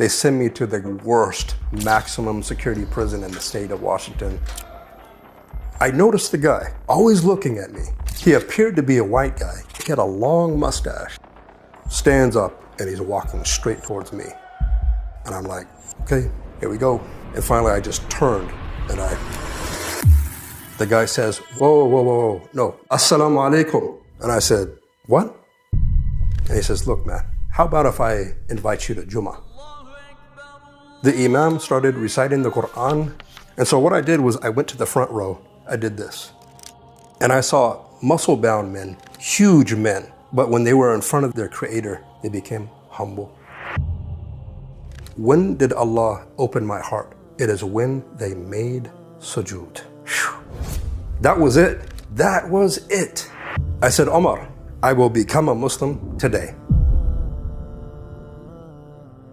They send me to the worst maximum security prison in the state of Washington. I noticed the guy always looking at me. He appeared to be a white guy. He had a long mustache. Stands up and he's walking straight towards me. And I'm like, okay, here we go. And finally, I just turned and I. The guy says, whoa, whoa, whoa, whoa, no, assalamu alaikum. And I said, what? And he says, look, man, how about if I invite you to Jummah? The Imam started reciting the Quran. And so what I did was I went to the front row. I did this. And I saw muscle bound men, huge men. But when they were in front of their Creator, they became humble. When did Allah open my heart? It is when they made sujood. That was it. That was it. I said, Omar, I will become a Muslim today.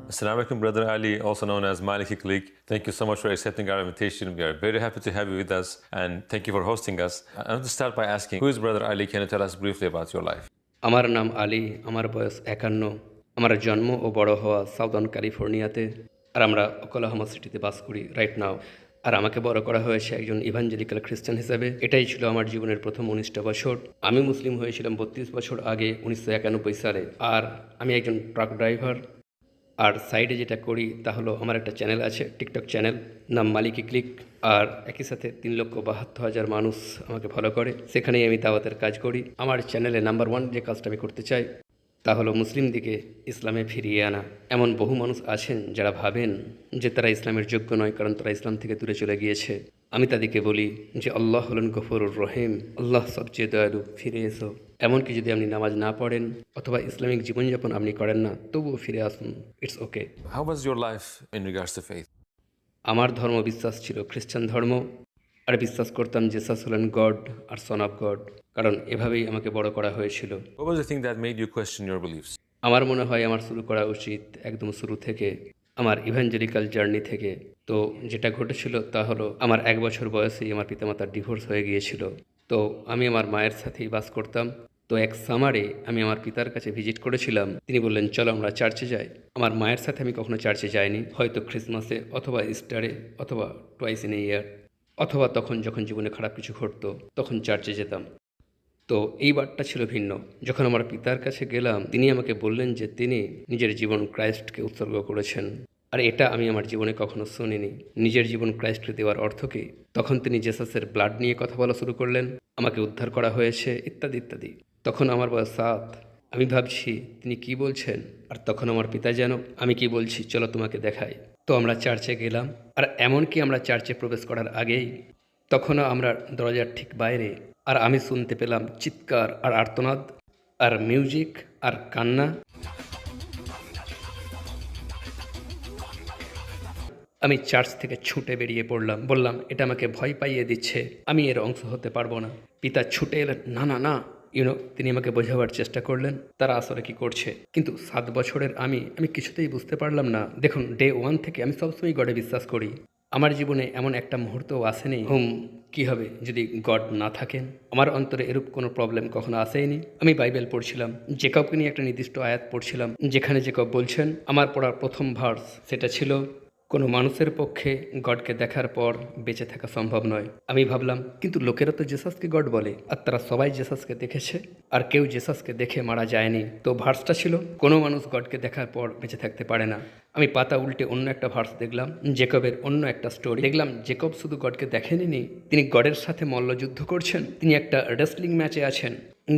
Assalamu alaikum, Brother Ali, also known as Maliki Click. Thank you so much for accepting our invitation. We are very happy to have you with us and thank you for hosting us. I want to start by asking, who is Brother Ali? Can you tell us briefly about your life? আমার নাম আলী আমার বয়স একান্ন আমার জন্ম ও বড় হওয়া southern ক্যালিফোর্নিয়াতে আর আমরা ওকলাহমা সিটিতে বাস করি রাইট নাও আর আমাকে বড় করা হয়েছে একজন ইভাঞ্জেলিক্যাল খ্রিস্টান হিসেবে এটাই ছিল আমার জীবনের প্রথম উনিশটা বছর আমি মুসলিম হয়েছিলাম বত্রিশ বছর আগে উনিশশো একানব্বই সালে আর আমি একজন ট্রাক ড্রাইভার আর সাইডে যেটা করি তা হলো আমার একটা চ্যানেল আছে, টিকটক চ্যানেল, নাম মালিকি ক্লিক। আর একই সাথে তিন লক্ষ বাহাত্তর হাজার মানুষ আমাকে ফলো করে। সেখানেই আমি দাওয়াতের কাজ করি। আমার চ্যানেলে নাম্বার ওয়ান যে কাজটা আমি করতে চাই, তা হলো মুসলিমদিকে ইসলামে ফিরিয়ে আনা। এমন বহু মানুষ আছেন যারা ভাবেন যে তারা ইসলামের যোগ্য নয়, কারণ তারা ইসলাম থেকে দূরে চলে গিয়েছে। আমি তাদেরকে বলি যে, আল্লাহ হলেন গফরুর রহিম। আল্লাহ সবচেয়ে দয়ালু। ফিরে এসো। এমনকি যদি আপনি নামাজ না পড়েন অথবা ইসলামিক জীবনযাপন আপনি করেন না তবুও ফিরে আসুন it's okay How was your life in regards to faith? আমার ধর্ম বিশ্বাস ছিল খ্রিস্টান ধর্ম আর বিশ্বাস করতাম জেসাস হলেন গড আর সন অফ গড কারণ এভাবেই আমাকে বড় করা হয়েছিল? আমার মনে হয় আমার শুরু করা উচিত একদম শুরু থেকে আমার ইভেঞ্জেলিক্যাল জার্নি থেকে তো যেটা ঘটেছিল তা হলো আমার এক বছর বয়সেই আমার পিতামাতার ডিভোর্স হয়ে গিয়েছিল তো আমি আমার মায়ের সাথেই বাস করতাম। তো এক সামারে আমি আমার পিতার কাছে ভিজিট করেছিলাম। তিনি বললেন, চলো আমরা চার্চে যাই। আমার মায়ের সাথে আমি কখনো চার্চে যাইনি। হয়তো ক্রিসমাসে অথবা ইস্টারে অথবা টুয়াইস ইন এ ইয়ার অথবা তখন যখন জীবনে খারাপ কিছু ঘটতো, তখন চার্চে যেতাম। তো এই বারটা ছিল ভিন্ন। যখন আমার পিতার কাছে গেলাম, তিনি আমাকে বললেন যে তিনি নিজের জীবন ক্রাইস্টকে উৎসর্গ করেছেন। আর এটা আমি আমার জীবনে কখনো শুনিনি। নিজের জীবন ক্রাইস্টকে দেওয়ার অর্থ কি তখন তিনি জেসাসের ব্লাড নিয়ে কথা বলা শুরু করলেন, আমাকে উদ্ধার করা হয়েছে, ইত্যাদি ইত্যাদি। তখন আমার বয়স সাত। আমি ভাবছি, তিনি কি বলছেন? আর তখন আমার পিতা যেন, আমি কি বলছি? চলো তোমাকে দেখাই। তো আমরা চার্চে গেলাম, আর এমনকি আমরা চার্চে প্রবেশ করার আগেই, তখনও আমরা দরজার ঠিক বাইরে, আর আমি শুনতে পেলাম চিৎকার আর আর্তনাদ, আর মিউজিক আর কান্না আমি চার্চ থেকে ছুটে বেরিয়ে পড়লাম, বললাম, এটা আমাকে ভয় পাইয়ে দিচ্ছে, আমি এর অংশ হতে পারব না। পিতা ছুটে এলেন, না না না ইউনো তিনি আমাকে বোঝাবার চেষ্টা করলেন, তারা আসলে কি করছে? কিন্তু সাত বছরের আমি আমি কিছুতেই বুঝতে পারলাম না। দেখুন ডে ওয়ান থেকে আমি সবসময় গডে বিশ্বাস করি। আমার জীবনে এমন একটা মুহূর্তও আসেনি, হুম, কি হবে যদি গড না থাকেন? আমার অন্তরে এরূপ কোনো প্রবলেম কখনো আসেনি? আমি বাইবেল পড়ছিলাম, জেকবকে নিয়ে একটা নির্দিষ্ট আয়াত পড়ছিলাম, যেখানে জেকব বলছেন, আমার পড়ার প্রথম ভার্স সেটা ছিল কোনো মানুষের পক্ষে গডকে দেখার পর বেঁচে থাকা সম্ভব নয়। আমি ভাবলাম, কিন্তু লোকেরা তো জেসাসকে গড বলে, আর তারা সবাই জেসাসকে দেখেছে, আর কেউ জেসাসকে দেখে মারা যায়নি। তো ভার্সটা ছিল, কোনো মানুষ গডকে দেখার পর বেঁচে থাকতে পারে না। আমি পাতা উল্টে অন্য একটা ভার্স দেখলাম, জেকবের অন্য একটা স্টোরি। দেখলাম, জেকব শুধু গডকে দেখেনি তিনি গডের সাথে মল্লযুদ্ধ করছেন, তিনি একটা রেসলিং ম্যাচে আছেন,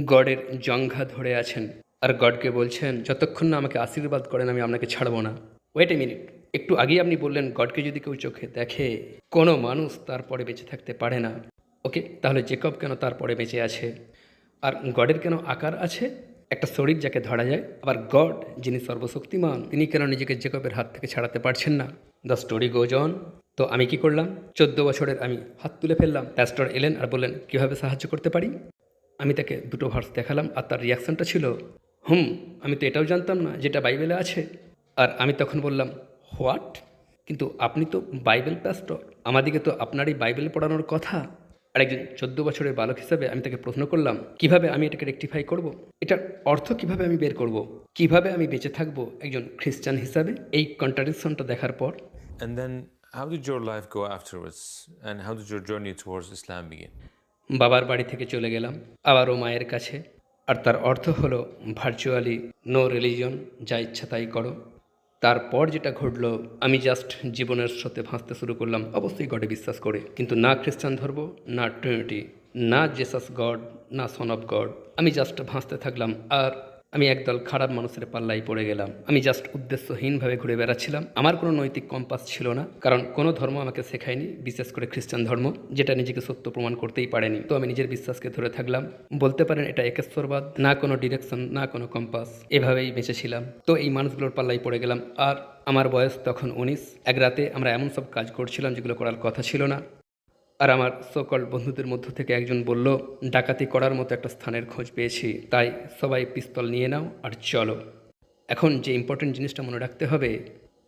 গডের জঙ্ঘা ধরে আছেন, আর গডকে বলছেন, যতক্ষণ না আমাকে আশীর্বাদ করেন, আমি আপনাকে ছাড়বো না। Wait a minute. একটু আগেই আপনি বললেন, গডকে যদি কেউ চোখে দেখে, কোনো মানুষ তারপরে বেঁচে থাকতে পারে না। ওকে, তাহলে জেকব কেন তারপরে বেঁচে আছে? আর গডের কেন আকার আছে? একটা শরীর যাকে ধরা যায়, আবার গড, যিনি সর্বশক্তিমান, তিনি কেন নিজেকে জেকবের হাত থেকে ছাড়াতে পারছেন না? The story goes on. তো আমি কি করলাম? চোদ্দ বছরের আমি হাত তুলে ফেললাম। প্যাস্টর এলেন আর বললেন, কীভাবে সাহায্য করতে পারি? আমি তাকে দুটো ভার্স দেখালাম আর তার রিয়াকশনটা ছিল, হুম, আমি তো এটাও জানতাম না যেটা বাইবেলে আছে। আর আমি তখন বললাম হোয়াট? কিন্তু আপনি তো বাইবেল প্যাস্টর। আমাদিকে তো আপনারই বাইবেল পড়ানোর কথা। আর আর একজন চোদ্দ বছরের বালক হিসাবে আমি তাকে প্রশ্ন করলাম কীভাবে আমি এটাকে রেকটিফাই করব? এটার অর্থ কীভাবে আমি বের করব? কীভাবে আমি বেঁচে থাকব একজন খ্রিস্টান হিসাবে? এই কন্ট্রাডিকশনটা দেখার পর। And then, how did your life go afterwards? And how did your journey towards Islam begin? বাবার বাড়ি থেকে চলে গেলাম আবারও মায়ের কাছে। আর তার অর্থ হলো ভার্চুয়ালি নো রিলিজন যা ইচ্ছা তাই করো। তারপর যেটা ঘটল, আমি জাস্ট জীবনের সাথে ভাসতে শুরু করলাম, অবশ্যই গডে বিশ্বাস করে। কিন্তু না খ্রিস্টান ধর্ম, না ট্রিনিটি না জেসাস গড না সন অফ গড আমি জাস্ট ভাসতে থাকলাম, আর আমি একদল খারাপ মানুষের পাল্লাই পড়ে গেলাম। আমি জাস্ট উদ্দেশ্যহীনভাবে ঘুরে বেড়াচ্ছিলাম। আমার কোনো নৈতিক কম্পাস ছিল না, কারণ কোনো ধর্ম আমাকে শেখায়নি, বিশেষ করে খ্রিস্টান ধর্ম, যেটা নিজেকে সত্য প্রমাণ করতেই পারেনি। তো আমি নিজের বিশ্বাসকে ধরে থাকলাম, বলতে পারেন এটা একেশ্বরবাদ, না কোনো ডিরেকশন না কোনো কম্পাস এভাবেই বেঁচেছিলাম তো এই মানুষগুলোর পাল্লাই পড়ে গেলাম। আর আমার বয়স তখন উনিশ। এক রাতে আমরা এমন সব কাজ করছিলাম যেগুলো করার কথা ছিল না। আর আমার সকল বন্ধুদের মধ্য থেকে একজন বলল, ডাকাতি করার মতো একটা স্থানের খোঁজ পেয়েছি, তাই সবাই পিস্তল নিয়ে নাও আর চলো। এখন যে ইম্পর্টেন্ট জিনিসটা মনে রাখতে হবে,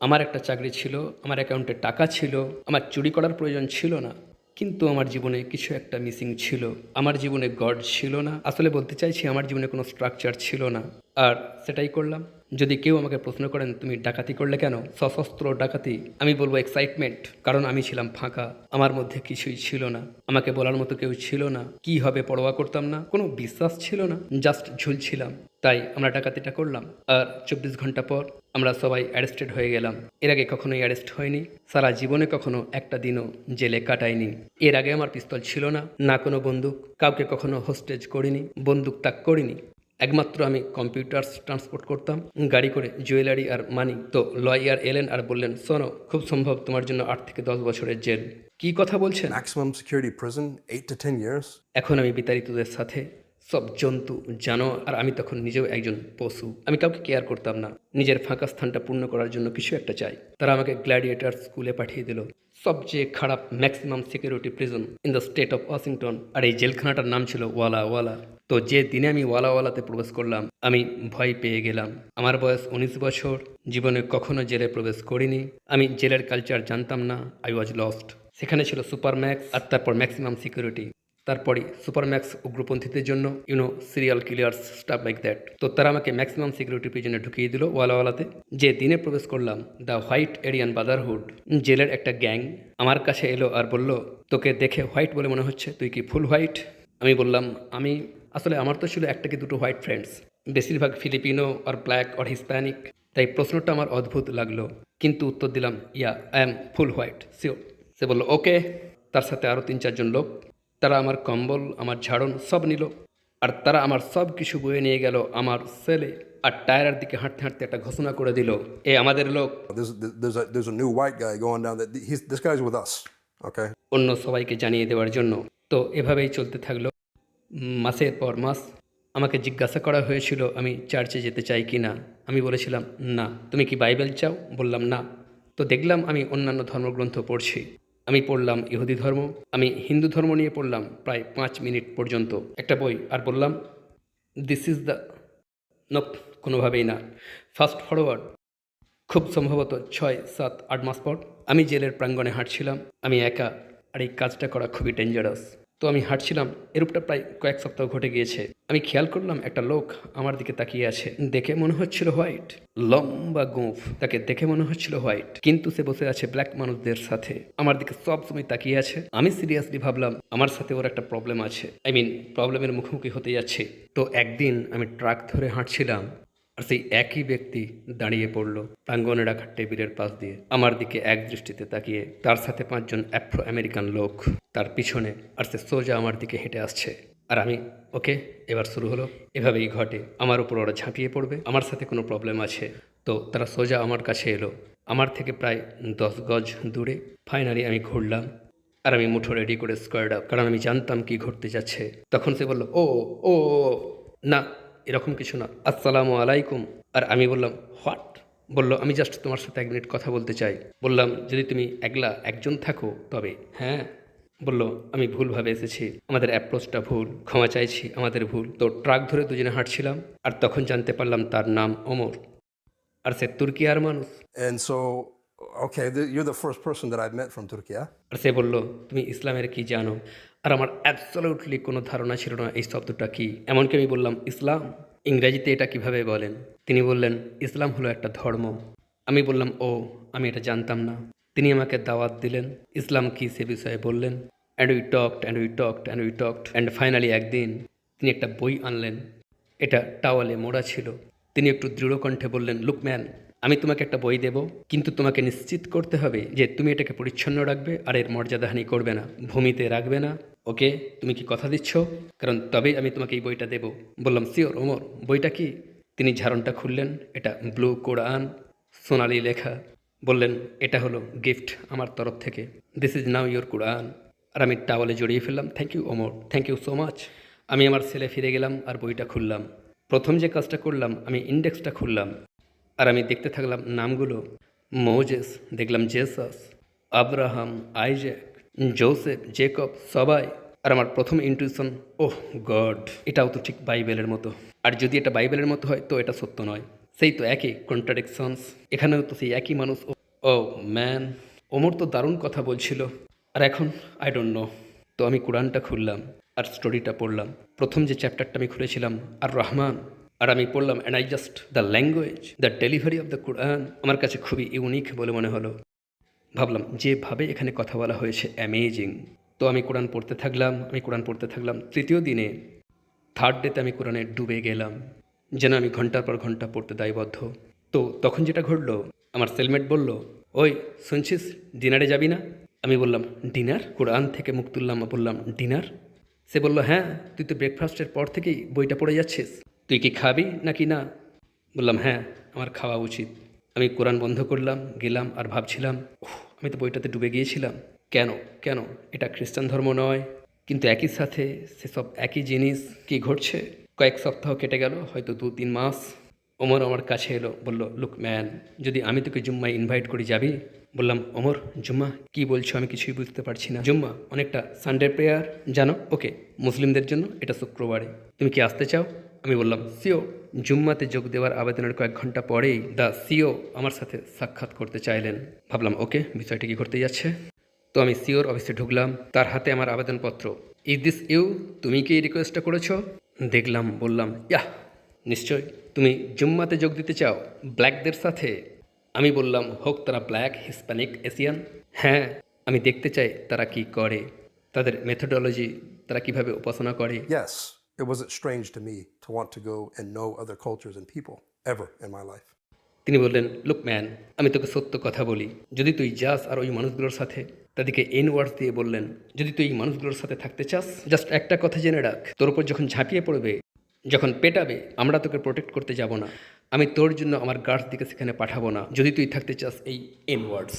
আমার একটা চাকরি ছিল, আমার অ্যাকাউন্টে টাকা ছিল, আমার চুরি করার প্রয়োজন ছিল না, কিন্তু আমার জীবনে কিছু একটা মিসিং ছিল। আমার জীবনে গড ছিল না, আসলে বলতে চাইছি আমার জীবনে কোনো স্ট্রাকচার ছিল না, আর সেটাই করলাম। যদি কেউ আমাকে প্রশ্ন করেন, তুমি ডাকাতি করলে কেন? সশস্ত্র ডাকাতি, আমি বলব এক্সাইটমেন্ট কারণ আমি ছিলাম ফাঁকা। আমার মধ্যে কিছুই ছিল না। আমাকে বলার মতো কেউ ছিল না। কি হবে পরোয়া করতাম না? কোনো বিশ্বাস ছিল না। জাস্ট ঝুলছিলাম। তাই আমরা ডাকাতিটা করলাম। আর চব্বিশ ঘণ্টা পর আমরা সবাই অ্যারেস্টেড হয়ে গেলাম। এর আগে কখনোই অ্যারেস্ট হয়নি। সারা জীবনে কখনো একটা দিনও জেলে কাটাইনি এর আগে আমার পিস্তল ছিল না। না কোনো বন্দুক। কাউকে কখনো হোস্টেজ করিনি। বন্দুক তাক করিনি। একমাত্র আমি কম্পিউটার ট্রান্সপোর্ট করতাম গাড়ি করে জুয়েলারি আর মানি। তো লয়ার এলেন আর বললেন শোনো খুব সম্ভব তোমার জন্য আট থেকে দশ বছরের জেল। কি কথা বলছেন? Eight to 10 years. এখন আমি বিতাড়িতদের সাথে সব জন্তু জানো আর আমি তখন নিজেও একজন পশু। আমি কাউকে কেয়ার করতাম না। নিজের ফাঁকা স্থানটা পূর্ণ করার জন্য কিছু একটা চাই। তারা আমাকে গ্ল্যাডিয়েটার স্কুলে পাঠিয়ে দিল। সবচেয়ে খারাপ maximum security prison in the state of Washington আর এই জেলখানাটার নাম ছিল ওয়ালা ওয়ালা। তো যে দিনে আমি ওয়ালা ওয়ালাতে প্রবেশ করলাম, আমি ভয় পেয়ে গেলাম। আমার বয়স উনিশ বছর, জীবনে কখনো জেলে প্রবেশ করিনি। আমি জেলের কালচার জানতাম না আই ওয়াজ লস্ট সেখানে ছিল সুপার ম্যাক্স আর তারপর ম্যাক্সিমাম সিকিউরিটি তারপরে সুপার ম্যাক্স উগ্রপন্থীদের জন্য you know serial killers stuff like that তো তারা আমাকে ম্যাক্সিমাম সিকিউরিটি প্রিজনে ঢুকিয়ে দিল ওয়ালাওয়ালাতে। যে দিনে প্রবেশ করলাম দ্য হোয়াইট এরিয়ান ব্রাদারহুড জেলের একটা গ্যাং আমার কাছে এলো আর বলল, তোকে দেখে হোয়াইট বলে মনে হচ্ছে, তুই কি ফুল হোয়াইট আমি বললাম, আমি, আসলে আমার তো ছিল একটা কি দুটো হোয়াইট ফ্রেন্ডস বেশিরভাগ ফিলিপিনো আর ব্ল্যাক আর হিসপ্যানিক তাই প্রশ্নটা আমার অদ্ভুত লাগল। কিন্তু উত্তর দিলাম yeah I am full white sure সে বলল ওকে তার সাথে আরও তিন চারজন লোক তারা আমার কম্বল আমার ঝাড়ন সব নিল। আর তারা আমার সব কিছু বয়ে নিয়ে গেল আমার সেলে আর টায়ারের দিকে হাঁটতে হাঁটতে একটা ঘোষণা করে দিল এ আমাদের লোক. অন্য সবাইকে জানিয়ে দেওয়ার জন্য। তো এভাবেই চলতে থাকল। মাসের পর মাস আমাকে জিজ্ঞাসা করা হয়েছিল আমি চার্চে যেতে চাই কি না? আমি বলেছিলাম না। তুমি কি বাইবেল চাও? বললাম না। তো দেখলাম আমি অন্যান্য ধর্মগ্রন্থ পড়ছি। আমি পড়লাম ইহুদি ধর্ম, আমি হিন্দু ধর্ম নিয়ে পড়লাম প্রায় পাঁচ মিনিট পর্যন্ত। একটা বই আর বললাম দিস ইজ দ্য নপ কোনোভাবেই না। ফাস্ট ফরওয়ার্ড খুব সম্ভবত ছয়, সাত, আট মাস পর আমি জেলের প্রাঙ্গণে হাঁটছিলাম। আমি একা আর এই কাজটা করা খুবই ডেঞ্জারাস তো আমি হাঁটছিলাম, এরূপটা প্রায় কয়েক সপ্তাহ ঘটে গিয়েছে। আমি খেয়াল করলাম, একটা লোক আমার দিকে তাকিয়ে আছে। দেখে মনে হচ্ছিল হোয়াইট। লম্বা গোঁফ, তাকে দেখে মনে হচ্ছিল হোয়াইট। কিন্তু সে বসে আছে ব্ল্যাক মানুষদের সাথে। আমার দিকে সব সময় তাকিয়ে আছে। আমি সিরিয়াসলি ভাবলাম, আমার সাথে ওর একটা প্রবলেম আছে। আই মিন, প্রবলেমের মুখোমুখি হতে যাচ্ছে। তো একদিন আমি ট্রাক ধরে হাঁটছিলাম। আর সেই একই ব্যক্তি দাঁড়িয়ে পড়ল প্রাঙ্গণে রাখা টেবিলের পাশ দিয়ে। আমার দিকে এক দৃষ্টিতে তাকিয়ে তার সাথে পাঁচজন অ্যাফ্রো আমেরিকান লোক তার পিছনে আর সে সোজা আমার দিকে হেঁটে আসছে। আর আমি, ওকে, এবার শুরু হলো। এভাবেই ঘটে। আমার উপর ওরা ঝাঁপিয়ে পড়বে। আমার সাথে কোনো প্রবলেম আছে। তো তারা সোজা আমার কাছে এলো। আমার থেকে প্রায় দশ গজ দূরে। ফাইনালি আমি ঘুরলাম। আর আমি মুঠো রেডি করে স্কোয়ার্ড আপ কারণ আমি জানতাম কি ঘটতে যাচ্ছে। তখন সে বলল ও ও, না এরকম কিছু না। আসসালামু আলাইকুম। আর আমি বললাম হোয়াট? বলল আমি জাস্ট তোমার সাথে এক মিনিট কথা বলতে চাই। বললাম যদি তুমি একলা একজন থাকো তবে। হ্যাঁ? বলল আমি ভুলভাবে এসেছি। আমাদের অ্যাপ্রোচটা ভুল। ক্ষমা চাইছি আমাদের ভুল। তো ট্রাক ধরে দুজনে হাঁটছিলাম আর তখন জানতে পারলাম তার নাম অমর আর সে তুর্কি আর মানুষ? আর সে বলল তুমি ইসলামের কি জানো? আর আমার অ্যাবসলিউটলি কোনো ধারণা ছিল না এই শব্দটা কী। এমনকি আমি বললাম, ইসলাম? ইংরেজিতে এটা কীভাবে বলেন? তিনি বললেন, ইসলাম হলো একটা ধর্ম। আমি বললাম, ও, আমি এটা জানতাম না। তিনি আমাকে দাওয়াত দিলেন, ইসলাম কি সে বিষয়ে বললেন? And we talked and we talked and we talked and finally একদিন তিনি একটা বই আনলেন। এটা টাওয়ালে মোড়া ছিল। তিনি একটু দৃঢ় কণ্ঠে বললেন লুক ম্যান আমি তোমাকে একটা বই দেব, কিন্তু তোমাকে নিশ্চিত করতে হবে যে তুমি এটাকে পরিচ্ছন্ন রাখবে আর এর মর্যাদাহানি করবে না, ভূমিতে রাখবে না। ওকে, তুমি কি কথা দিচ্ছ? কারণ তবেই আমি তোমাকে এই বইটা দেব। বললাম, সিওর, ওমর, বইটা কি? তিনি ঝাড়নটা খুললেন, এটা ব্লু কোরআন, সোনালি লেখা। বললেন, এটা হলো গিফট আমার তরফ থেকে। This is now your Quran আর আমি টাওয়ালে জড়িয়ে ফেললাম thank you Omar thank you so much আমি আমার ছেলে ফিরে গেলাম আর বইটা খুললাম। প্রথম যে কাজটা করলাম, আমি ইন্ডেক্সটা খুললাম। আর আমি দেখতে থাকলাম নামগুলো। মোজেস, দেখলাম Jesus, Abraham, Isaac, Joseph, Jacob, সবাই। আর আমার প্রথম ইন্টুইশন ওহ, গড, এটাও তো ঠিক বাইবেলের মতো। আর যদি এটা বাইবেলের মতো হয়, তো এটা সত্য নয়। সেই তো একই কন্ট্রাডিকশনস এখানেও তো সেই একই মানুষ। ও ম্যান ওমর তো দারুণ কথা বলছিল। আর এখন আই ডোন্ট নো তো আমি কোরআনটা খুললাম, আর স্টোরিটা পড়লাম। প্রথম যে চ্যাপ্টারটা আমি খুলেছিলাম আর রহমান আর আমি পড়লাম and I just the language the delivery of the Quran আমার কাছে খুবই ইউনিক বলে মনে হলো। ভাবলাম, যেভাবে এখানে কথা বলা হয়েছে অ্যামেজিং তো আমি কোরআন পড়তে থাকলাম, আমি কোরআন পড়তে থাকলাম। তৃতীয় দিনে থার্ড ডেতে আমি কোরআনে ডুবে গেলাম, যেন আমি ঘণ্টার পর ঘণ্টা পড়তে দায়বদ্ধ। তো তখন যেটা ঘটলো, আমার সেলমেট বলল, ওই, শুনছিস ডিনারে যাবি না? আমি বললাম ডিনার কোরআন থেকে মুখ তুললাম, বললাম ডিনার সে বলল হ্যাঁ তুই তো ব্রেকফাস্টের পর থেকেই বইটা পড়ে যাচ্ছিস। তুই কি খাবি নাকি না? বললাম হ্যাঁ আমার খাওয়া উচিত। আমি কোরআন বন্ধ করলাম গেলাম আর ভাবছিলাম "উফ, আমি তো বইটাতে ডুবে গিয়েছিলাম। কেন? কেন? এটা খ্রিস্টান ধর্ম নয়। কিন্তু একই সাথে সেসব একই জিনিস কি ঘটছে? কয়েক সপ্তাহ কেটে গেল হয়তো দু তিন মাস। ওমর আমার কাছে এলো বলল লুক ম্যান যদি আমি তোকে জুম্মায় ইনভাইট করি যাবি? বললাম ওমর জুম্মা? কি বলছো? আমি কিছুই বুঝতে পারছি না। জুম্মা অনেকটা সানডে প্রেয়ার জানো? ওকে মুসলিমদের জন্য এটা শুক্রবারে। তুমি কি আসতে চাও? আমি বললাম, সিও, জুম্মাতে যোগ দেওয়ার আবেদনের কয়েক ঘণ্টা পরেই দ্য সিও আমার সাথে সাক্ষাৎ করতে চাইলেন। ভাবলাম, ওকে, বিষয়টি কি ঘটতে যাচ্ছে? তো আমি সিওর অফিসে ঢুকলাম, তার হাতে আমার আবেদনপত্র। Is this you? তুমি কি এই রিকোয়েস্টটা করেছ? দেখলাম, বললাম, ইয়াহ, নিশ্চয়। তুমি জুম্মাতে যোগ দিতে চাও, ব্ল্যাকদের সাথে? আমি বললাম, হোক, তারা ব্ল্যাক, হিসপ্যানিক, এশিয়ান। হ্যাঁ আমি দেখতে চাই তারা কি করে, তাদের মেথোডোলজি তারা কীভাবে উপাসনা করে। It wasn't strange to me to want to go and know other cultures and people ever in my life. তিনি বললেন লুক ম্যান আমি তোকে সত্য কথা বলি। যদি তুই যাস আর ওই মানুষগুলোর সাথে, তাদেরকে এন ওয়ার্ডস দিয়ে বললেন, যদি তুই এই মানুষগুলোর সাথে থাকতে চাস জাস্ট একটা কথা জেনে রাখ, তোর উপর যখন ঝাঁপিয়ে পড়বে, যখন পেটাবে, আমরা তোকে প্রোটেক্ট করতে যাব না। আমি তোর জন্য আমার গার্ডস দিকে সেখানে পাঠাবো না, যদি তুই থাকতে চাস এই এন ওয়ার্ডস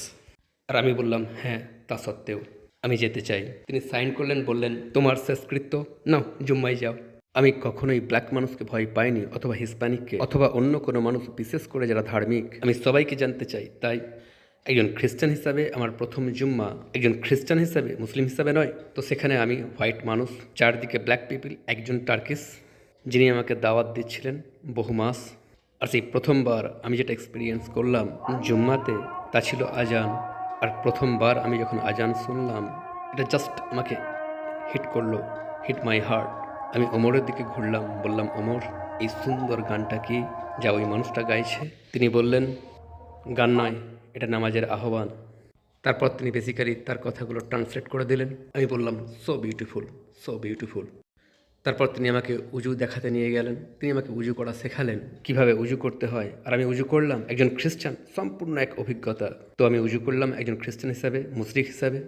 আর আমি বললাম হ্যাঁ তা সত্ত্বেও আমি যেতে চাই। তিনি সাইন করলেন, বললেন, তোমার শেষকৃত্য? নাও জুম্মাই যাও। আমি কখনোই ব্ল্যাক মানুষকে ভয় পাইনি অথবা হিসপ্যানিককে অথবা অন্য কোনো মানুষ বিশেষ করে যারা ধার্মিক। আমি সবাইকে জানতে চাই, তাই একজন খ্রিস্টান হিসাবে আমার প্রথম জুম্মা একজন খ্রিস্টান হিসাবে মুসলিম হিসাবে নয়। তো সেখানে আমি হোয়াইট মানুষ, চারদিকে ব্ল্যাক পিপিল একজন টার্কিস যিনি আমাকে দাওয়াত দিচ্ছিলেন বহু মাস। আর সেই প্রথমবার আমি যেটা এক্সপিরিয়েন্স করলাম জুম্মাতে, তা ছিল আজান। আর প্রথমবার আমি যখন আজান শুনলাম, এটা জাস্ট আমাকে হিট করল হিট মাই হার্ট আমি ওমরের দিকে ঘুরলাম, বললাম, ওমর, এই সুন্দর গানটা কি? যা ওই মানুষটা গাইছে। তিনি বললেন, গান নয়, এটা নামাজের আহ্বান। তারপর তিনি বেসিক্যালি তার কথাগুলো ট্রান্সলেট করে দিলেন। আমি বললাম সো বিউটিফুল সো বিউটিফুল তারপর তিনি আমাকে উজু দেখাতে নিয়ে গেলেন। তিনি আমাকে উজু করা শেখালেন, কীভাবে উজু করতে হয়। আর আমি উজু করলাম একজন খ্রিস্টান, সম্পূর্ণ এক অভিজ্ঞতা। তো আমি উজু করলাম একজন খ্রিস্টান হিসাবে মুসলিক হিসাবে।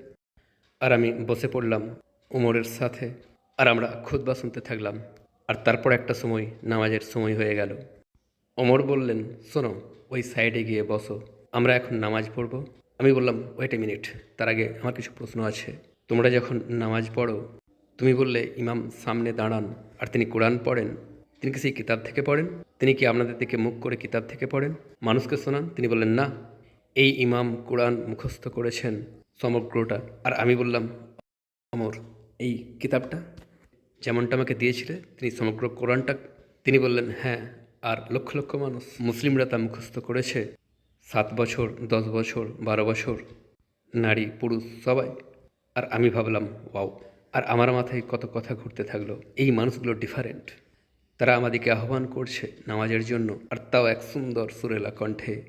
আর আমি বসে পড়লাম উমরের সাথে। আর আমরা খুতবা শুনতে থাকলাম। আর তারপর একটা সময়, নামাজের সময় হয়ে গেল। অমর বললেন, শোনো, ওই সাইডে গিয়ে বসো। আমরা এখন নামাজ পড়ব। আমি বললাম, ওয়েট এ মিনিট, তার আগে আমার কিছু প্রশ্ন আছে। তোমরা যখন নামাজ পড়ো, তুমি বললে, ইমাম সামনে দাঁড়ান, আর তিনি কোরআন পড়েন। তিনি কি সেই কিতাব থেকে পড়েন? তিনি কি আপনাদের দিকে মুখ করে কিতাব থেকে পড়েন? মানুষকে শোনান, তিনি বললেন, না, এই ইমাম কোরআন মুখস্থ করেছেন সমগ্রটা। আর আমি বললাম, অমর, এই কিতাবটা যেমনটা আমাকে দিয়েছিলে, তিনি সমগ্র কোরআনটা, তিনি বললেন হ্যাঁ আর লক্ষ লক্ষ মানুষ। মুসলিমরা তা মুখস্থ করেছে। সাত বছর, দশ বছর, বারো বছর, নারী, পুরুষ, সবাই। আর আমি ভাবলাম, ওয়াও। আর আমার মাথায় কত কথা ঘুরতে থাকল। এই মানুষগুলো ডিফারেন্ট তারা আমাদেরকে আহ্বান করছে নামাজের জন্য। আর তাও এক সুন্দর সুরেলা কণ্ঠে।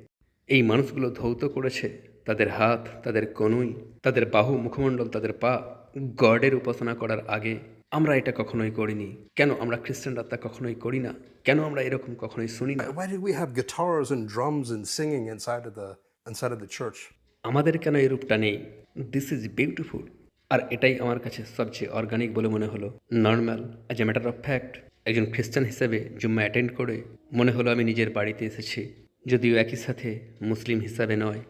এই মানুষগুলো ধৌত করেছে। তাদের হাত, তাদের কনুই, তাদের বাহু মুখমণ্ডল, তাদের পা, গডের উপাসনা করার আগে আমরা এটা কখনোই করিনি। কেন আমরা খ্রিস্টানরা তা কখনোই করি না? কেন আমরা এরকম কখনোই শুনি না? Why did we have guitars and drums and singing inside of the inside of the church? আমাদের কেন এই রূপটা নেই? দিস ইজ বিউটিফুল আর এটাই আমার কাছে সবচেয়ে অর্গানিক বলে মনে হলো। Normal as a matter of fact একজন খ্রিস্টান হিসেবে জুম্মা অ্যাটেন্ড করে মনে হলো আমি নিজের বাড়িতে এসেছি। যদিও একই সাথে মুসলিম হিসাবে নয়।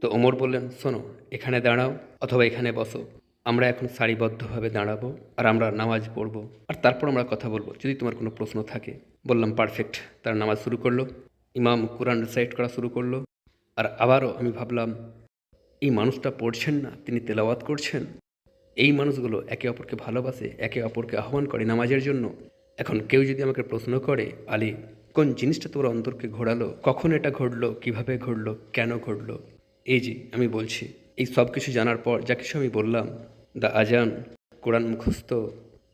তো ওমর বললেন শোনো এখানে দাঁড়াও অথবা এখানে বসো। আমরা এখন সারিবদ্ধভাবে দাঁড়াবো আর আমরা নামাজ পড়ব। আর তারপর আমরা কথা বলব, যদি তোমার কোনো প্রশ্ন থাকে। বললাম পারফেক্ট তার নামাজ শুরু করল। ইমাম কোরআন রিসাইট করা শুরু করল। আর আবারও আমি ভাবলাম, এই মানুষটা পড়ছেন না, তিনি তেলাওয়াত করছেন। এই মানুষগুলো একে অপরকে ভালোবাসে, একে অপরকে আহ্বান করে নামাজের জন্য। এখন কেউ যদি আমাকে প্রশ্ন করে, আলী, কোন জিনিসটা তোমার অন্তরকে ঘোরালো? কখন এটা ঘটলো? কীভাবে ঘটলো? কেন ঘটলো? এই যে, আমি বলছি, এই সব কিছু জানার পর যা কিছু আমি বললাম দ্য আজান কোরআন মুখস্থ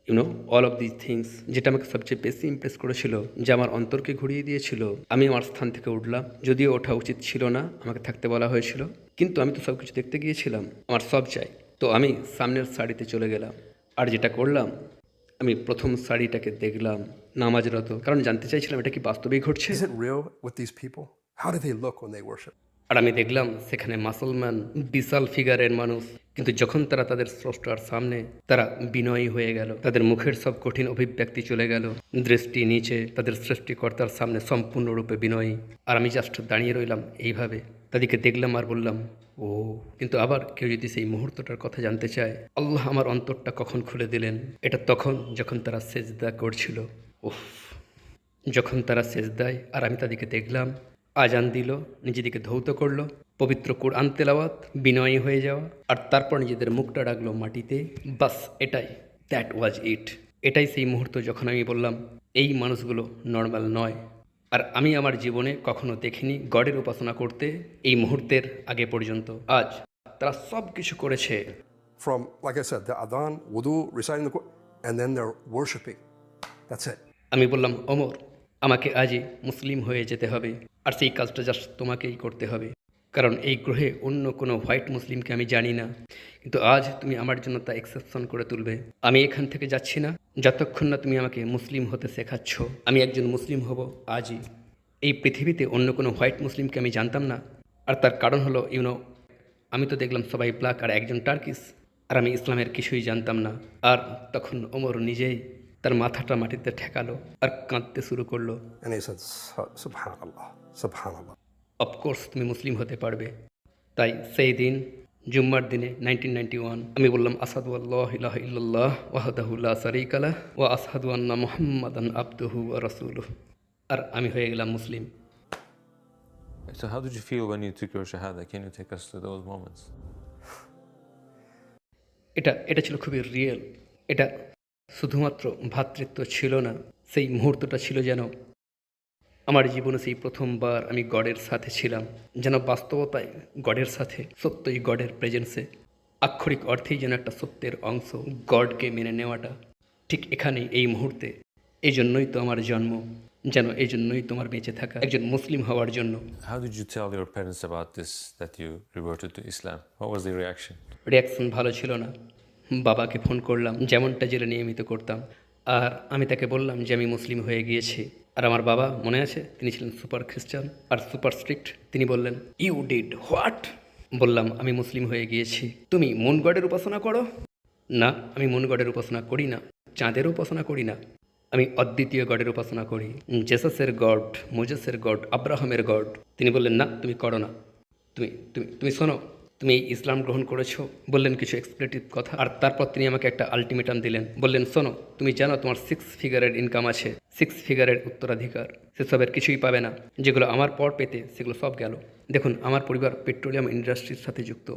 you know all of this things যেটা আমাকে সবচেয়ে বেশি ইমপ্রেস করেছিল, যে আমার অন্তরকে ঘুরিয়ে দিয়েছিল, আমি আমার স্থান থেকে উঠলাম, যদিও ওঠা উচিত ছিল না, আমাকে থাকতে বলা হয়েছিল, কিন্তু আমি তো সব কিছু দেখতে গিয়েছিলাম, আমার সব চাই তো আমি সামনের শাড়িতে চলে গেলাম, আর যেটা করলাম, আমি প্রথম শাড়িটাকে দেখলাম, নামাজরত, কারণ জানতে চাইছিলাম এটা কি বাস্তবেই ঘটছে? How do they look when they worship? আর আমি দেখলাম সেখানে মুসলমান বিশাল ফিগারের মানুষ। কিন্তু যখন তারা তাদের স্রষ্টার সামনে তারা বিনয়ী হয়ে গেল, তাদের মুখের সব কঠিন অভিব্যক্তি চলে গেল। দৃষ্টি নিচে তাদের সৃষ্টিকর্তার সামনে সম্পূর্ণরূপে বিনয়ী। আর আমি জাস্ট দাঁড়িয়ে রইলাম এইভাবে। তাদেরকে দেখলাম আর বললাম, ও, কিন্তু আবার কেউ যদি সেই মুহূর্তটার কথা জানতে চায়, আল্লাহ আমার অন্তরটা কখন খুলে দিলেন? এটা তখন যখন তারা সেজদা করছিল। উফ, যখন তারা শেষ দেয় আর আমি তাদেরকে দেখলাম আজান দিল নিজেদেরকে ধৌত করল পবিত্র কোরআন তেলাওয়াত বিনয়ী হয়ে যাওয়া আর তারপর নিজেদের মুখটা রাখল মাটিতে। বাস এটাই দ্যাট ওয়াজ ইট এটাই সেই মুহূর্ত যখন আমি বললাম এই মানুষগুলো নর্মাল নয়। আর আমি আমার জীবনে কখনো দেখিনি গডের উপাসনা করতে এই মুহূর্তের আগে পর্যন্ত। আজ তারা সব কিছু করেছে। From, like I said, the adhan, wudu, reciting the Quran, and then they're worshiping. That's it. আমি বললাম ওমর আমাকে আজই মুসলিম হয়ে যেতে হবে আর সেই কাজটা জাস্ট তোমাকেই করতে হবে। কারণ এই গ্রহে অন্য কোনো হোয়াইট মুসলিমকে আমি জানি না। কিন্তু আজ তুমি আমার জন্য তা এক্সেপশন করে তুলবে। আমি এখান থেকে যাচ্ছি না। যতক্ষণ না তুমি আমাকে মুসলিম হতে শেখাচ্ছ, আমি একজন মুসলিম হব আজই। এই পৃথিবীতে অন্য কোনো হোয়াইট মুসলিমকে আমি জানতাম না। আর তার কারণ হলো ইউনো আমি তো দেখলাম সবাই ব্ল্যাক আর একজন টার্কিস আর আমি ইসলামের কিছুই জানতাম না। আর তখন ওমর নিজেই তার মাথাটা মাটিতে ঠেকালো আর কাঁদতে শুরু করল And he said, "Su- Subhanallah, Subhanallah. Of course তুমি মুসলিম হতে পারবে তাই সেই দিন জুম্মার দিনে নাইনটিন নাইনটি ওয়ান আমি বললাম আসাদু আল্লাহ ইলাহ ইল্লাল্লাহ ওয়াহদাহুল্লাহ সারিকালা ও আসাদু আন্না মোহাম্মদান আব্দুহু ও রসুলুহ আর আমি হয়ে গেলাম মুসলিম So, how did you feel when you took your Shahada? Can you take us to those moments? এটা এটা ছিল খুবই রিয়েল এটা শুধুমাত্র ভ্রাতৃত্ব ছিল না সেই মুহূর্তটা ছিল যেন আমার জীবনে সেই প্রথমবার আমি গডের সাথে ছিলাম। যেন বাস্তবতায় গডের সাথে সত্যই গডের প্রেজেন্সে আক্ষরিক অর্থেই যেন একটা সত্যের অংশ গডকে মেনে নেওয়াটা। ঠিক এখানেই এই মুহূর্তে এই জন্যই তো আমার জন্ম যেন এই জন্যই তোমার বেঁচে থাকা একজন মুসলিম হওয়ার জন্য। How did you tell your parents about this, that you reverted to Islam? What was their reaction? Reaction ভালো ছিল না। বাবাকে ফোন করলাম, যেমনটা জেলে নিয়মিত করতাম। আর আমি তাকে বললাম যে আমি মুসলিম হয়ে গিয়েছি। আর আমার বাবা, মনে আছে? তিনি ছিলেন সুপার খ্রিস্টান আর সুপার স্ট্রিক্ট। তিনি বললেন ইউ ডিড হোয়াট বললাম, আমি মুসলিম হয়ে গিয়েছি। তুমি মুন গডের উপাসনা করো? না, আমি মুন গডের উপাসনা করি না। চাঁদের উপাসনা করি না। আমি অদ্বিতীয় গডের উপাসনা করি। জেসাসের গড, মোজেসের গড, আব্রাহামের গড। তিনি বললেন, না, তুমি করো না। তুমি তুমি তুমি শোনো। তুমি ইসলাম গ্রহণ করেছ? বললেন কিছু এক্সপ্লেটিভ কথা। আর তারপর তিনি আমাকে একটা আলটিমেটাম দিলেন। বললেন, শোনো, তুমি জানো তোমার সিক্স ফিগারের ইনকাম আছে। সিক্স ফিগারের উত্তরাধিকার। সেসবের কিছুই পাবে না। যেগুলো আমার পর পেতে, সেগুলো সব গেল। দেখুন, আমার পরিবার পেট্রোলিয়াম ইন্ডাস্ট্রির সাথে যুক্ত।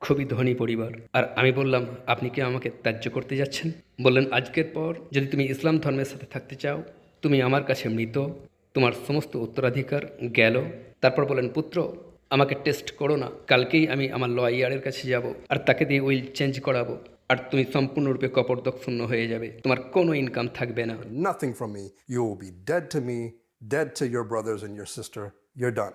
খুবই ধনী পরিবার। আর আমি বললাম, আপনি কি আমাকে ত্যায্য করতে যাচ্ছেন? বললেন, আজকের পর যদি তুমি ইসলাম ধর্মের সাথে থাকতে চাও, তুমি আমার কাছে মৃত। তোমার সমস্ত উত্তরাধিকার গেল। তারপর বলেন পুত্র আমাকে টেস্ট করো না কালকেই আমি আমার লয়ারের কাছে যাব আর তাকে দিয়ে উইল চেঞ্জ করাবো আর তুমি সম্পূর্ণরূপে কপরদক্ষণ্য হয়ে যাবে তোমার কোনো ইনকাম থাকবে না Nothing from me. You will be dead to me, dead to your brothers and your sister. You're done.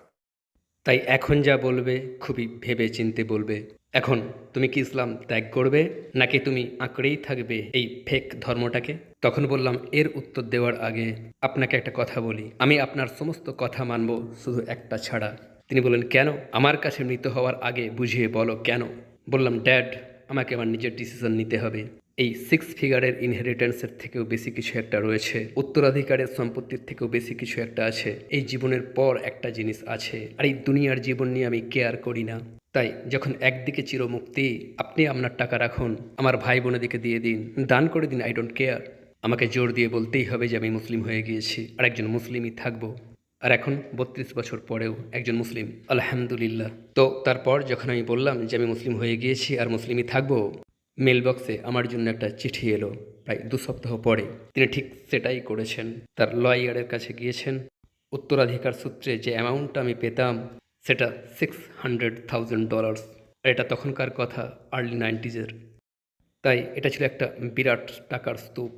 তাই এখন যা বলবে খুবই ভেবে চিনতে বলবে এখন তুমি কি ইসলাম ত্যাগ করবে নাকি তুমি আঁকড়েই থাকবে এই ফেক ধর্মটাকে তখন বললাম এর উত্তর দেওয়ার আগে আপনাকে একটা কথা বলি আমি আপনার সমস্ত কথা মানব শুধু একটা ছাড়া তিনি বললেন, কেন? আমার কাছে মৃত হওয়ার আগে বুঝিয়ে বলো, কেন? বললাম, ড্যাড, আমাকে আমার নিজের ডিসিশন নিতে হবে। এই সিক্স ফিগারের ইনহেরিটেন্সের থেকেও বেশি কিছু একটা রয়েছে। উত্তরাধিকারের সম্পত্তির থেকেও বেশি কিছু একটা আছে। এই জীবনের পর একটা জিনিস আছে, আর এই দুনিয়ার জীবন নিয়ে আমি কেয়ার করি না। তাই যখন একদিকে চিরমুক্তি, আপনি আপনার টাকা রাখুন, আমার ভাই বোনেদিকে দিয়ে দিন, দান করে দিন, আই ডোন্ট কেয়ার। আমাকে জোর দিয়ে বলতেই হবে যে আমি মুসলিম হয়ে গিয়েছি আর একজন মুসলিমই থাকব। আর এখন বত্রিশ বছর পরেও একজন মুসলিম, আলহামদুলিল্লাহ। তো তারপর যখন আমি বললাম যে আমি মুসলিম হয়ে গিয়েছি আর মুসলিমই থাকব মেল বক্সে আমার জন্য একটা চিঠি এলো প্রায় দু সপ্তাহ পরে। তিনি ঠিক সেটাই করেছেন। তার লয়ারের কাছে গিয়েছেন। উত্তরাধিকার সূত্রে যে অ্যামাউন্টটা আমি পেতাম, সেটা সিক্স হান্ড্রেড থাউজেন্ড ডলার্স আর এটা তখনকার কথা আর্লি নাইনটিজের তাই এটা ছিল একটা বিরাট টাকার স্তূপ।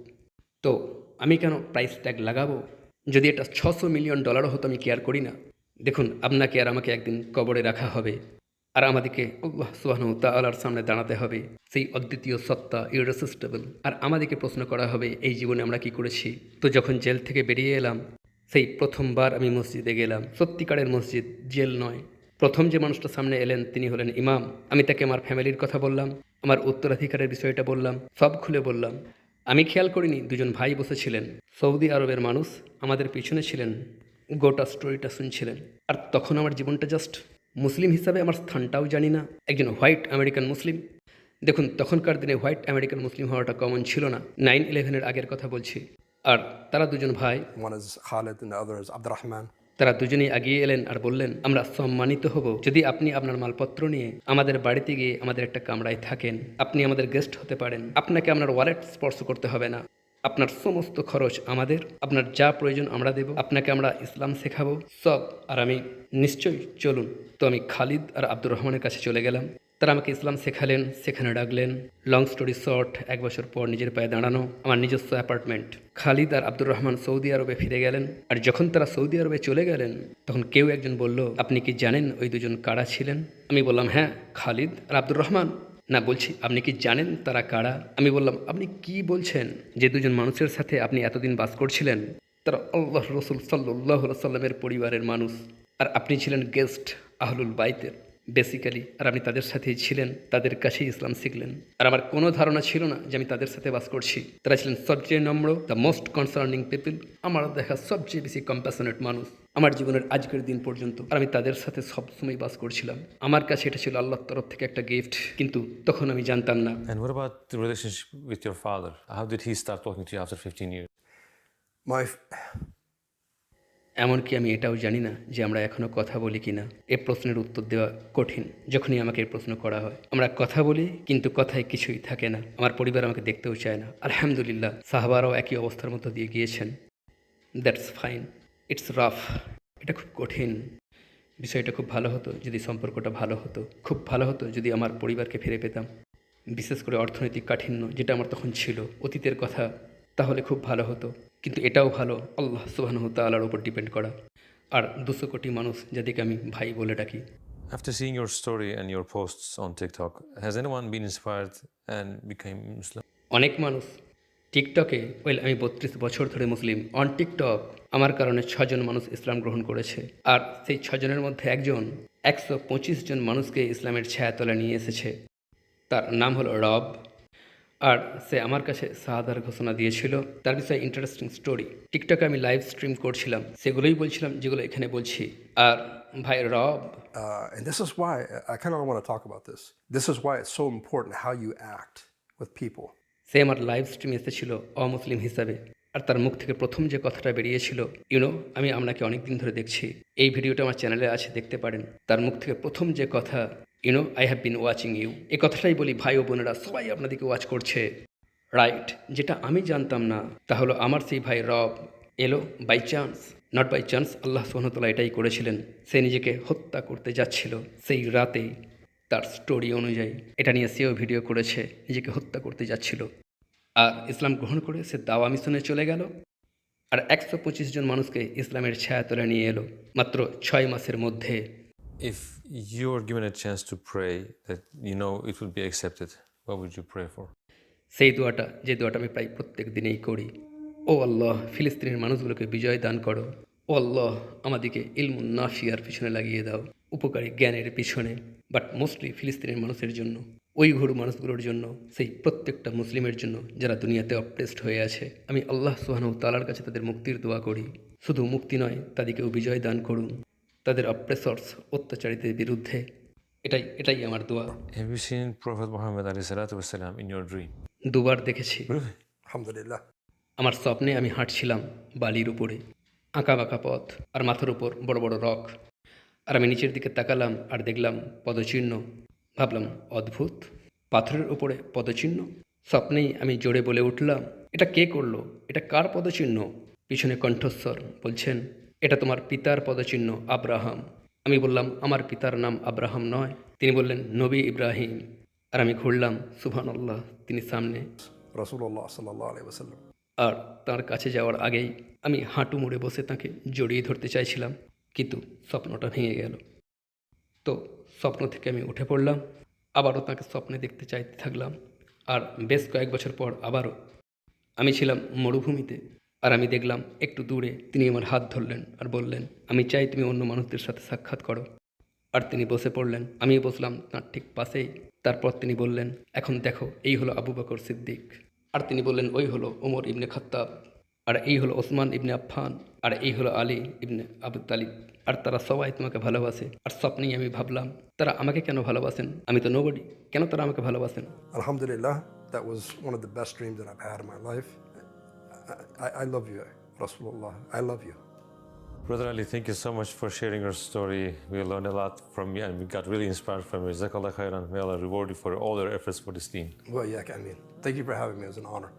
তো আমি কেন প্রাইস ট্যাগ লাগাবো? যদি এটা ছশো মিলিয়ন ডলারও হতো, আমি কেয়ার করি না। দেখুন, আপনাকে আর আমাকে একদিন কবরে রাখা হবে। আর আমাদেরকে আল্লাহ তাআলার সামনে দাঁড়াতে হবে। সেই অদ্বিতীয় সত্তা ইরেসিস্টেবল আর আমাদেরকে প্রশ্ন করা হবে, এই জীবনে আমরা কি করেছি? তো যখন জেল থেকে বেরিয়ে এলাম, সেই প্রথমবার আমি মসজিদে গেলাম। সত্যিকারের মসজিদ, জেল নয়। প্রথম যে মানুষটা সামনে এলেন, তিনি হলেন ইমাম। আমি তাকে আমার ফ্যামিলির কথা বললাম, আমার উত্তরাধিকারের বিষয়টা বললাম, সব খুলে বললাম। আমি খেয়াল করিনি দুজন ভাই বসেছিলেন। সৌদি আরবের মানুষ আমাদের পিছনে ছিলেন, গোটা স্টোরিটা শুনছিলেন। আর তখন আমার জীবনটা জাস্ট মুসলিম হিসাবে আমার স্থানটাও জানি না। একজন হোয়াইট আমেরিকান মুসলিম দেখুন, তখনকার দিনে হোয়াইট আমেরিকান মুসলিম হওয়াটা কমন ছিল না। নাইন ইলেভেনের আগের কথা বলছি। আর তারা দুজন ভাই One is Khalid তারা দুজনেই আগিয়ে এলেন আর বললেন, আমরা সম্মানিত হব যদি আপনি আপনার মালপত্র নিয়ে আমাদের বাড়িতে গিয়ে আমাদের একটা কামরায় থাকেন। আপনি আমাদের গেস্ট হতে পারেন। আপনাকে আপনার ওয়ালেট স্পর্শ করতে হবে না। আপনার সমস্ত খরচ আমাদের। আপনার যা প্রয়োজন আমরা দেব। আপনাকে আমরা ইসলাম শেখাবো। সব। আর আমি নিশ্চয়ই চলুন। তো আমি খালিদ আর আব্দুর রহমানের কাছে চলে গেলাম। তারা আমাকে ইসলাম শেখালেন, সেখানে ডাকলেন। লং স্টোরি শর্ট এক বছর পর নিজের পায়ে দাঁড়ানো আমার নিজস্ব অ্যাপার্টমেন্ট খালিদ আর আব্দুর রহমান সৌদি আরবে ফিরে গেলেন। আর যখন তারা সৌদি আরবে চলে গেলেন, তখন কেউ একজন বলল, আপনি কি জানেন ওই দুজন কারা ছিলেন? আমি বললাম হ্যাঁ খালিদ আর আব্দুর রহমান। না, বলছি, আপনি কি জানেন তারা কারা? আমি বললাম, আপনি কি বলছেন যে দুজন মানুষের সাথে আপনি এতদিন বাস করছিলেন? তারা আল্লাহ রসুল সাল্লাহ সাল্লামের পরিবারের মানুষ। আর আপনি ছিলেন গেস্ট আহলুল বাইতের। বেসিক্যালি আর আপনি তাদের সাথেই ছিলেন তাদের কাছেই ইসলাম শিখলেন। আর আমার কোনো ধারণা ছিল না যে আমি তাদের সাথে বাস করছি। তারা ছিলেন সবচেয়ে নম্র দ্য মোস্ট কনসার্নিং পিপল আমার দেখা সবচেয়ে বেশি কম্প্যাশনেট মানুষ। আমার জীবনের আজকের দিন পর্যন্ত আর আমি তাদের সাথে সবসময় বাস করছিলাম। আমার কাছে এটা ছিল আল্লাহর তরফ থেকে একটা গিফট কিন্তু তখন আমি জানতাম না। And what about the relationship with your father? How did he start talking to you after 15 years? My এমনকি আমি এটাও জানি না যে আমরা এখনও কথা বলি কি না এ প্রশ্নের উত্তর দেওয়া কঠিন, যখনই আমাকে এই প্রশ্ন করা হয়। আমরা কথা বলি, কিন্তু কথায় কিছুই থাকে না। আমার পরিবার আমাকে দেখতেও চায় না। আলহামদুলিল্লাহ, সাহাবারাও একই অবস্থার মধ্যে দিয়ে গিয়েছেন। That's fine. It's rough. এটা খুব কঠিন। বিষয়টা খুব ভালো হতো যদি সম্পর্কটা ভালো হতো। খুব ভালো হতো যদি আমার পরিবারকে ফিরে পেতাম। বিশেষ করে অর্থনৈতিক কাঠিন্য যেটা আমার তখন ছিল। অতীতের কথা তাহলে খুব ভালো হতো। কিন্তু এটাও ভালো আল্লাহ সুবাহন তাল্লার উপর ডিপেন্ড করা। আর দুশো কোটি মানুষ যাদেরকে আমি ভাই বলে ডাকি। After seeing your story and your posts on TikTok, has anyone been inspired and became Muslim? অনেক মানুষ টিকটকে ওয়েল আমি বত্রিশ বছর ধরে মুসলিম অন টিকটক আমার কারণে ছজন মানুষ ইসলাম গ্রহণ করেছে। আর সেই ছজনের মধ্যে একজন একশো পঁচিশ জন মানুষকে ইসলামের ছায়াতলা নিয়ে এসেছে। তার নাম হলো রব। আর সে আমার কাছে সাহাদার ঘোষণা দিয়েছিল। তার বিষয়ে ইন্টারেস্টিং স্টোরি টিকটকে আমি লাইভ স্ট্রিম করছিলাম। সেগুলোই বলছিলাম যেগুলো এখানে বলছি। আর ভাই রব। Uh, and this is why I kind of want to talk about this. This is why it's so important how you act with people. সে আমার লাইভ স্ট্রিম এসেছিল অমুসলিম হিসাবে। আর তার মুখ থেকে প্রথম যে কথাটা বেরিয়েছিল ইউনো আমি আপনাকে অনেক দিন ধরে দেখছি। এই ভিডিওটা আমার চ্যানেলে আছে দেখতে পারেন। তার মুখ থেকে প্রথম যে কথা you know I have been watching you a কথাটাই বলি ভাই ও বোনেরা, সবাই আপনাদেরকে ওয়াচ করছে। রাইট যেটা আমি জানতাম না, তা হলো আমার সেই ভাই রব এলো by chance not by chance আল্লাহ সোহনতলা এটাই করেছিলেন। সে নিজেকে হত্যা করতে যাচ্ছিল সেই রাতে তার স্টোরি অনুযায়ী। এটা নিয়ে সেও ভিডিও করেছে, নিজেকে হত্যা করতে যাচ্ছিল। আর ইসলাম গ্রহণ করে সে দাওয়া মিশনে চলে গেল। আর একশো পঁচিশ জন মানুষকে ইসলামের ছায়াতলে নিয়ে এলো। মাত্র ছয় মাসের মধ্যে If you were given a chance to pray that you know it will be accepted, what would you pray for? সেই দোয়াটা যে দোয়াটা আমি প্রায় প্রত্যেক দিনেই করি। ও আল্লাহ ফিলিস্তিনের মানুষগুলোকে বিজয় দান করো। ও আল্লাহ আমাদেরকে ইলমুন নাফিয়ার পিছনে লাগিয়ে দাও উপকারী জ্ঞানের পিছনে। বাট মোস্টলি ফিলিস্তিনের মানুষের জন্য ওই ঘুরু মানুষগুলোর জন্য সেই প্রত্যেকটা মুসলিমের জন্য যারা দুনিয়াতে অপ্রেসড হয়ে আছে। আমি আল্লাহ সুহানু তালার কাছে তাদের মুক্তির দোয়া করি। শুধু মুক্তি নয় তাদেরকেও বিজয় দান করুন। তাদের অপ্রেসর্স অত্যাচারীদের বিরুদ্ধে। এটাই এটাই আমার দোয়া। Have you seen Prophet Muhammad alayhi salatu দুবার দেখেছি। আলহামদুলিল্লাহ। আমার স্বপ্নে আমি হাঁটছিলাম বালির উপরে আঁকা বাঁকা পথ আর মাথার উপর বড় বড় রক। আর আমি নিচের দিকে তাকালাম আর দেখলাম পদচিহ্ন। ভাবলাম অদ্ভুত পাথরের উপরে পদচিহ্ন? স্বপ্নেই আমি জোরে বলে উঠলাম এটা কে করল? এটা কার পদচিহ্ন? পিছনে কণ্ঠস্বর বলছেন এটা তোমার পিতার পদচিহ্ন আব্রাহাম। আমি বললাম আমার পিতার নাম আব্রাহাম নয়। তিনি বললেন নবী ইব্রাহিম। আর আমি ঘুরলাম সুবহান আল্লাহ তিনি সামনে। sallallahu alayhi আর তার কাছে যাওয়ার আগেই আমি হাঁটু মুড়ে বসে তাকে জড়িয়ে ধরতে চাইছিলাম কিন্তু স্বপ্নটা ভেঙে গেল। তো স্বপ্ন থেকে আমি উঠে পড়লাম আবারও তাকে স্বপ্নে দেখতে চাইতে থাকলাম। আর বেশ কয়েক বছর পর আবারও আমি ছিলাম মরুভূমিতে। আর আমি দেখলাম একটু দূরে তিনি আমার হাত ধরলেন আর বললেন, আমি চাই তুমি অন্য মানুষদের সাথে সাক্ষাৎ করো। আর তিনি বসে পড়লেন। আমি বসলাম তাঁর ঠিক পাশেই। তারপর তিনি বললেন, এখন দেখো, এই হলো আবু বকর সিদ্দিক। আর তিনি বললেন, ওই হলো ওমর ইবনে খাত্তাব। আর এই হলো ওসমান ইবনে আফফান। আর এই হলো আলী ইবনে আবু তালিব। আর তারা সবাই তোমাকে ভালোবাসে। আর স্বপ্নেই আমি ভাবলাম, তারা আমাকে কেন ভালোবাসেন? আমি তো নোবডি কেন তারা আমাকে ভালোবাসেন? আলহামদুলিল্লাহ dreams that I've had in my life. I, I, love you, Rasulullah. I love you. Brother Ali, thank you so much for sharing your story. We learned a lot from you and we got really inspired from you. Jazakallah khairan. May Allah reward you for all your efforts for this team. Well, yeah, I mean, thank you for having me. It was an honor.